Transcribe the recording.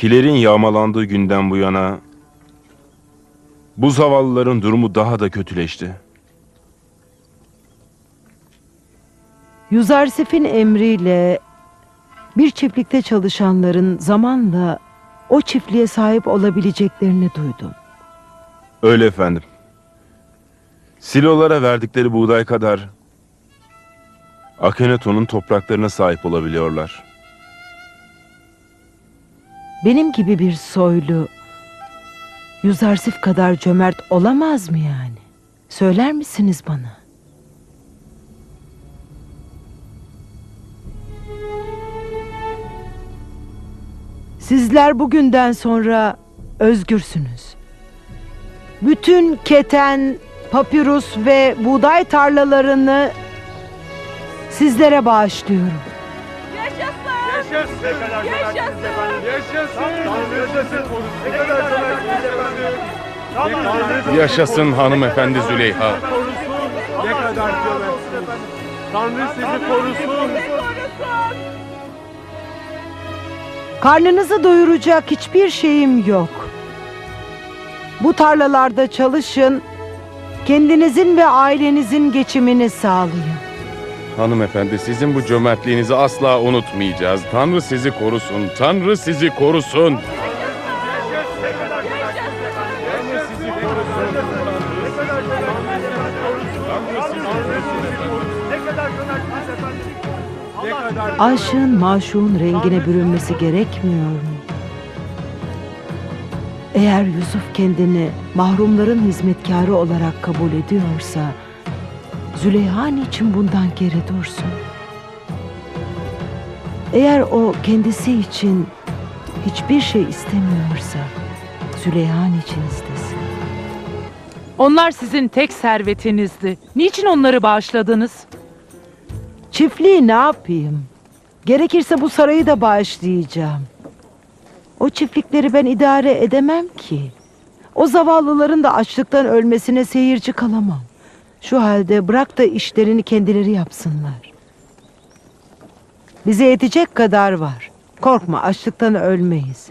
Kilerin yağmalandığı günden bu yana bu zavallıların durumu daha da kötüleşti. Yüzarsif'in emriyle bir çiftlikte çalışanların zamanla o çiftliğe sahip olabileceklerini duydum. Öyle efendim. Silolara verdikleri buğday kadar Akhenaton'un topraklarına sahip olabiliyorlar. Benim gibi bir soylu Yüzarsif kadar cömert olamaz mı yani? Söyler misiniz bana? Sizler bugünden sonra özgürsünüz. Bütün keten, papirus ve buğday tarlalarını sizlere bağışlıyorum. Yaşasın! Yaşasın! Yaşasın! Ne kadar cömertsiniz efendim. Yaşasın hanımefendi Züleyha. Ne kadar. Tanrı sizi korusun. Karnınızı doyuracak hiçbir şeyim yok. Bu tarlalarda çalışın, kendinizin ve ailenizin geçimini sağlayın. Hanımefendi sizin bu cömertliğinizi asla unutmayacağız. Tanrı sizi korusun. Tanrı sizi korusun. Aşığın maşuğun rengine bürünmesi gerekmiyor mu? Eğer Yusuf kendini mahrumların hizmetkarı olarak kabul ediyorsa, Züleyha için bundan geri dursun? Eğer o kendisi için hiçbir şey istemiyorsa, Züleyha için istesin. Onlar sizin tek servetinizdi. Niçin onları bağışladınız? Çiftliği ne yapayım? Gerekirse bu sarayı da bağışlayacağım. O çiftlikleri ben idare edemem ki. O zavallıların da açlıktan ölmesine seyirci kalamam. Şu halde bırak da işlerini kendileri yapsınlar. Bize yetecek kadar var. Korkma açlıktan ölmeyiz.